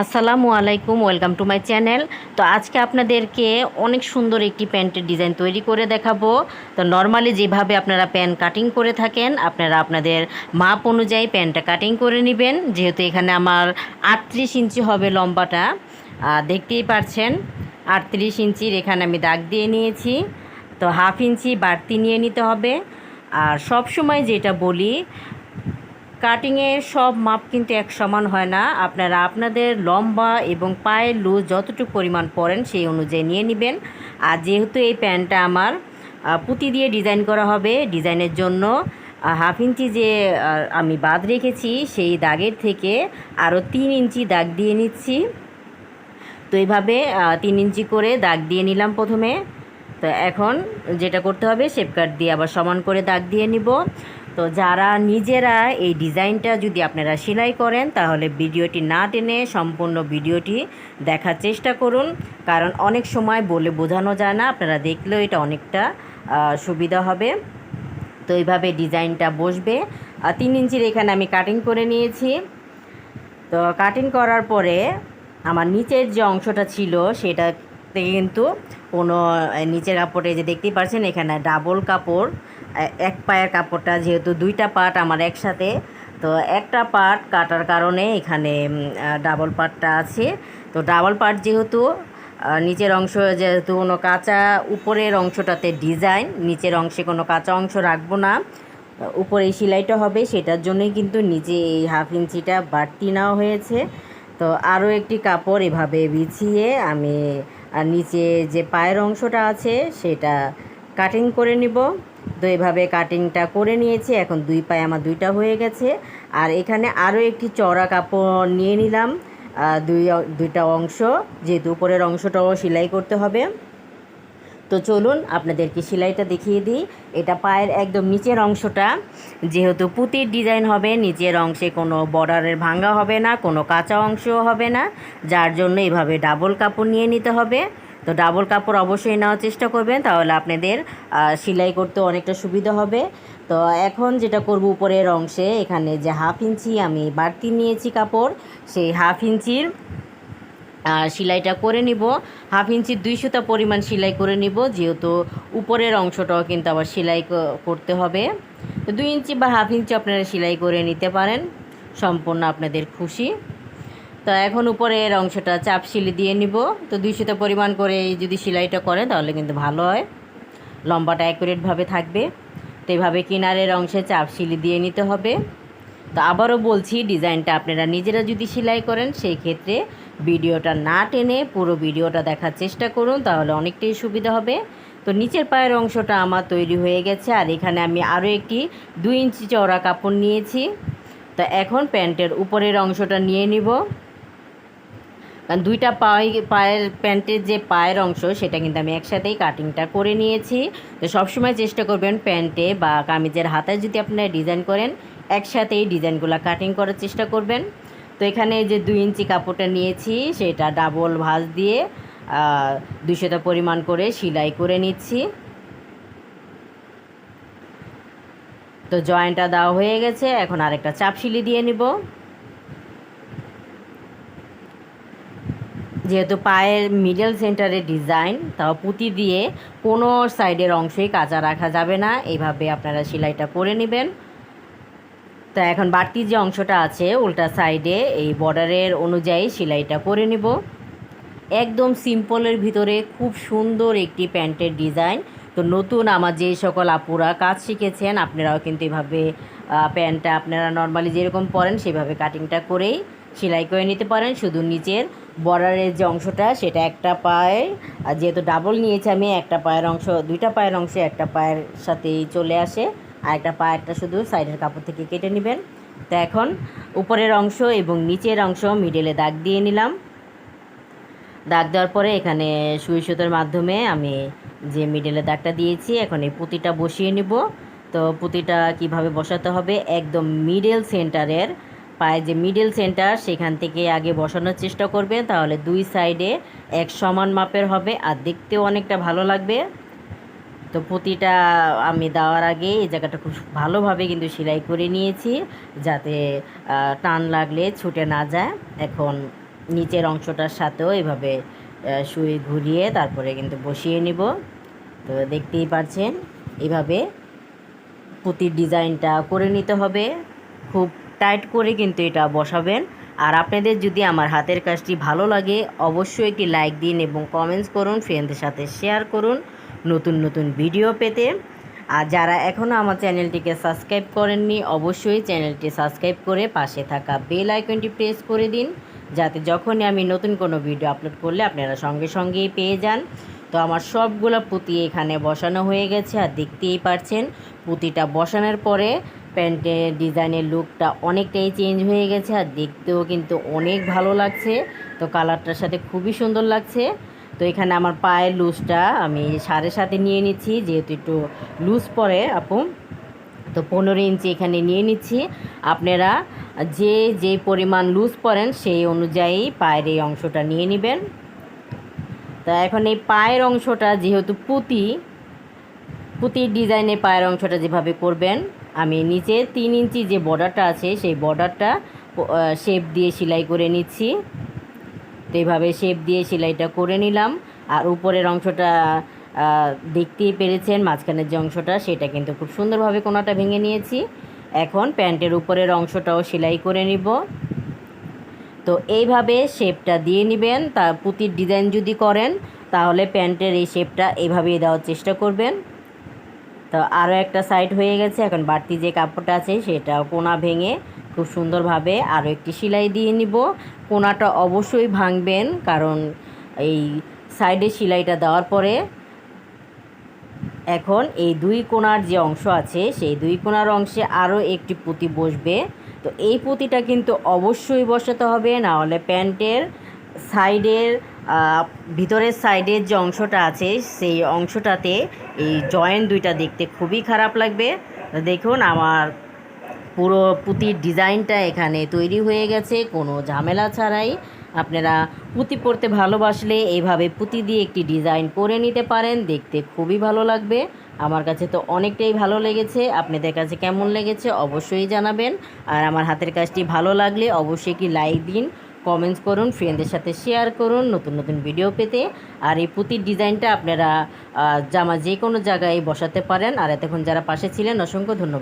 আসসালামু আলাইকুম, welcome to my channel. তো আজকে আপনাদেরকে অনেক সুন্দর একটি প্যান্টের ডিজাইন তৈরি করে দেখাবো। তো নর্মালি যেভাবে আপনারা প্যান্ট কাটিং করে থাকেন, আপনারা আপনাদের মাপ অনুযায়ী প্যান্টটা কাটিং করে নেবেন। যেহেতু এখানে আমার আটত্রিশ ইঞ্চি হবে লম্বাটা দেখতেই পারছেন, আটত্রিশ ইঞ্চির এখানে আমি দাগ দিয়ে নিয়েছি। তো হাফ ইঞ্চি বাড়তি নিয়ে নিতে হবে। আর সব সময় যেটা বলি কাটিংয়ের সব মাপ কিন্তু এক সমান হয় না। আপনারা আপনাদের লম্বা এবং পায়ের লুজ যতটুকু পরিমাণ পরেন সেই অনুযায়ী নিয়ে নেবেন। আর যেহেতু এই প্যান্টটা আমার পুঁতি দিয়ে ডিজাইন করা হবে, ডিজাইনের জন্য হাফ ইঞ্চি যে আমি বাদ রেখেছি সেই দাগের থেকে আরও তিন ইঞ্চি দাগ দিয়ে নিচ্ছি। তো এইভাবে তিন ইঞ্চি করে দাগ দিয়ে নিলাম প্রথমে। তো এখন যেটা করতে হবে শেপ দিয়ে আবার সমান করে দাগ দিয়ে নিব। তো যারা নিজেরা এই ডিজাইনটা যদি আপনারা সেলাই করেন, তাহলে ভিডিওটি না টেনে সম্পূর্ণ ভিডিওটি দেখার চেষ্টা করুন। কারণ অনেক সময় বলে বোঝানো যায় না, আপনারা দেখলেও এটা অনেকটা সুবিধা হবে। তো এইভাবে ডিজাইনটা বসবে। আর তিন ইঞ্চির এখানে আমি কাটিং করে নিয়েছি। তো কাটিং করার পরে আমার নিচের যে অংশটা ছিল সেটা থেকে কিন্তু কোনো নিচের কাপড়ে যে দেখতেই পাচ্ছেন, এখানে ডাবল কাপড়। এক পায়ের কাপড়টা যেহেতু দুইটা পার্ট আমার একসাথে, তো একটা পার্ট কাটার কারণে এখানে ডাবল পার্টটা আছে। তো ডাবল পার্ট যেহেতু নিচের অংশ যেহেতু কোনো কাঁচা, উপরের অংশটাতে ডিজাইন নিচের অংশে কোনো কাঁচা অংশ রাখব না। উপরে সেলাইটা হবে, সেটার জন্যই কিন্তু নিচে এই হাফ ইঞ্চিটা বাড়তি নেওয়া হয়েছে। তো আরও একটি কাপড় এভাবে বিছিয়ে আমি আর নিচে যে পায়ের অংশটা আছে, সেটা কাটিং করে নিব। তো এভাবে কাটিংটা করে নিয়েছি, এখন দুই পায়ে আমার দুইটা হয়ে গেছে। আর এখানে আরও একটি চড়া কাপড় নিয়ে নিলাম দুই দুইটা অংশ, যেহেতু উপরের অংশটাও সেলাই করতে হবে। তো চলুন, আপনাদেরকে সেলাইটা দেখিয়ে দিই। এটা পায়ের একদম নিচের অংশটা, যেহেতু পুঁতির ডিজাইন হবে, নিচের অংশে কোনো বর্ডারের ভাঙ্গা হবে না, কোনো কাঁচা অংশও হবে না, যার জন্য এভাবে ডাবল কাপড় নিয়ে নিতে হবে। তো ডাবল কাপড় অবশ্যই নেওয়ার চেষ্টা করবেন, তাহলে আপনাদের সেলাই করতে অনেকটা সুবিধা হবে। তো এখন যেটা করব উপরের অংশে, এখানে যে হাফ ইঞ্চি আমি বাড়তি নিয়েছি কাপড়, সেই হাফ ইঞ্চির সেলাইটা করে নিব। হাফ ইঞ্চি দুই সুতা পরিমাণ সেলাই করে নিব, যেহেতু উপরের অংশটাও কিন্তু আবার সেলাই করতে হবে। তো দুই ইঞ্চি বা হাফ ইঞ্চি আপনারা সেলাই করে নিতে পারেন, সম্পূর্ণ আপনাদের খুশি। তো এখন উপরের অংশটা চাপ সিলি দিয়ে নিব। তো দুই সুতা পরিমাণ করে যদি সেলাইটা করেন, তাহলে কিন্তু ভালো হয়। লম্বাটা অ্যাকুরেটভাবে থাকবে। তো এইভাবে কিনারের অংশে চাপ সিলি দিয়ে নিতে হবে। তো আবারও বলছি, ডিজাইনটা আপনারা নিজেরা যদি সেলাই করেন, সেই ক্ষেত্রে ভিডিওটা না টেনে পুরো ভিডিওটা দেখার চেষ্টা করুন, তাহলে অনেকটাই সুবিধা হবে। তো নিচের পায়ের অংশটা আমার তৈরি হয়ে গেছে, আর এখানে আমি আরও একটি দুই ইঞ্চি চওড়া কাপড় নিয়েছি। তো এখন প্যান্টের উপরের অংশটা নিয়ে নিব। কারণ দুইটা পায়ে, পায়ের প্যান্টের যে পায়ের অংশ, সেটা কিন্তু আমি একসাথেই কাটিংটা করে নিয়েছি। তো সবসময় চেষ্টা করবেন প্যান্টে বা কামিজের হাতায় যদি আপনারা ডিজাইন করেন, একসাথেই ডিজাইনগুলো কাটিং করার চেষ্টা করবেন। তো এখানে যে দুই ইঞ্চি কাপড়টা নিয়েছি, সেটা ডাবল ভাঁজ দিয়ে দুশোটা পরিমাণ করে সেলাই করে নিচ্ছি। তো জয়েন্টটা দেওয়া হয়ে গেছে, এখন আরেকটা চাপ সিলি দিয়ে নিব। যেহেতু পায়ের মিডল সেন্টারের ডিজাইন তাও পুঁতি দিয়ে কোনো সাইডের অংশই কাঁচা রাখা যাবে না। এইভাবে আপনারা সেলাইটা করে নেবেন। তা এখন বাড়তি যে অংশটা আছে, উল্টা সাইডে এই বর্ডারের অনুযায়ী সেলাইটা করে নেব। একদম সিম্পলের ভিতরে খুব সুন্দর একটি প্যান্টের ডিজাইন তো নতুন আমার যে সকল আপুরা কাজ শিখেছেন, আপনারাও কিন্তু এভাবে প্যান্টটা আপনারা নর্মালি যেরকম পরেন, সেভাবে কাটিংটা করেই সেলাই করে নিতে পারেন। শুধু নিচের বর্ডারের যে অংশটা, সেটা একটা পায়ে আর যেহেতু ডাবল নিয়েছি আমি, একটা পায়ের অংশ, দুইটা পায়ের অংশে একটা পায়ের সাথেই চলে আসে, আর একটা পায়েরটা শুধু সাইডের কাপড় থেকে কেটে নেবেন। তো এখন উপরের অংশ এবং নিচের অংশ মিডেলে দাগ দিয়ে নিলাম। দাগ দেওয়ার পরে এখানে সুই সুতোর মাধ্যমে আমি যে মিডলে দাগটা দিয়েছি, এখন এই পুঁতিটা বসিয়ে নিব। তো পুঁতিটা কীভাবে বসাতে হবে? একদম মিডল সেন্টারের পায়ে যে মিডল সেন্টার সেখান থেকে আগে বসানোর চেষ্টা করবেন। তাহলে দুই সাইডে এক সমান মাপের হবে, আর দেখতেও অনেকটা ভালো লাগবে। তো পুঁতিটা আমি দেওয়ার আগে এই জায়গাটা খুব ভালোভাবে কিন্তু সেলাই করে নিয়েছি, যাতে টান লাগলে ছুটে না যায়। এখন নিচের অংশটার সাথেও এভাবে শুয়ে ঘুরিয়ে তারপরে কিন্তু বসিয়ে নিব। তো দেখতেই পাচ্ছেন এভাবে পুঁতির ডিজাইনটা করে নিতে হবে। খুব টাইট করে কিন্তু এটা বসাবেন। আর আপনাদের যদি আমার হাতের কাজটি ভালো লাগে, অবশ্যই একটি লাইক দিন এবং কমেন্টস করুন ফ্রেন্ডদের সাথে শেয়ার করুন নতুন নতুন ভিডিও পেতে। আর যারা এখনও আমার চ্যানেলটিকে সাবস্ক্রাইব করেননি, অবশ্যই চ্যানেলটি সাবস্ক্রাইব করে পাশে থাকা বেল আইকনটি প্রেস করে দিন, যাতে যখনই আমি নতুন কোনো ভিডিও আপলোড করলে আপনারা সঙ্গে সঙ্গেই পেয়ে যান। তো আমার সবগুলো পুঁতি এখানে বসানো হয়ে গেছে, আর দেখতেই পারছেন, পুঁতিটা বসানোর পরে প্যান্টের ডিজাইনের লুকটা অনেকটাই চেঞ্জ হয়ে গেছে আর দেখতেও কিন্তু অনেক ভালো লাগছে। তো কালারটার সাথে খুবই সুন্দর লাগছে। তো এখানে আমার পায়ের লুজটা আমি সাড়ে সাথে নিয়ে নিচ্ছি, যেহেতু একটু লুজ পরে আপু। তো পনেরো ইঞ্চি এখানে নিয়ে নিচ্ছি। আপনারা যে যে পরিমাণ লুজ পরেন সেই অনুযায়ী পায়ের এই অংশটা নিয়ে নেবেন। তা এখন এই পায়ের অংশটা যেহেতু পুঁতি, পুঁতির ডিজাইনের পায়ের অংশটা যেভাবে করবেন আমি নিচে তিন ইঞ্চি যে বর্ডারটা আছে, সেই বর্ডারটা শেপ দিয়ে সেলাই করে নিচ্ছি। তো এইভাবে শেপ দিয়ে সেলাইটা করে নিলাম। আর উপরের অংশটা দেখতেই পেরেছেন, মাঝখানের যে অংশটা, সেটা কিন্তু খুব সুন্দরভাবে কোনাটা ভেঙে নিয়েছি। এখন প্যান্টের উপরের অংশটাও সেলাই করে নিব। তো এইভাবে শেপটা দিয়ে নেবেন। তা পুঁতির ডিজাইন যদি করেন, তাহলে প্যান্টের এই শেপটা এইভাবেই দেওয়ার চেষ্টা করবেন। তো আরও একটা সাইড হয়ে গেছে, এখন বাড়তি যে কাপড়টা আছে সেটা কোনা ভেঙে খুব সুন্দরভাবে আরও একটি সেলাই দিয়ে নিব। কোনাটা অবশ্যই ভাঙবেন, কারণ এই সাইডে সেলাইটা দেওয়ার পরে এখন এই দুই কোণার যে অংশ আছে, সেই দুই কোণার অংশে আরও একটি পুঁতি বসবে। তো এই পুঁতিটা কিন্তু অবশ্যই বসাতে হবে, না হলে প্যান্টের সাইডের ভিতরের সাইডের যে অংশটা আছে, সেই অংশটাতে এই জয়েন্ট দুইটা দেখতে খুবই খারাপ লাগবে। দেখুন, আমার পুরো পুঁতির ডিজাইনটা এখানে তৈরি হয়ে গেছে, কোনো ঝামেলা ছাড়াই। আপনারা পুঁতি পরতে ভালোবাসলে এইভাবে পুঁতি দিয়ে একটি ডিজাইন করে নিতে পারেন, দেখতে খুবই ভালো লাগবে। আমার কাছে তো অনেকটাই ভালো লেগেছে, আপনাদের কাছে কেমন লেগেছে অবশ্যই জানাবেন। আর আমার হাতের কাজটি ভালো লাগলে অবশ্যই কি লাইক দিন কমেন্টস করুন ফ্রেন্ডদের সাথে শেয়ার করুন, নতুন নতুন ভিডিও পেতে। আর এই পুঁতির ডিজাইনটা আপনারা জামা যে কোনো জায়গায় বসাতে পারেন। আর এতক্ষণ যারা পাশে ছিলেন, অসংখ্য ধন্যবাদ।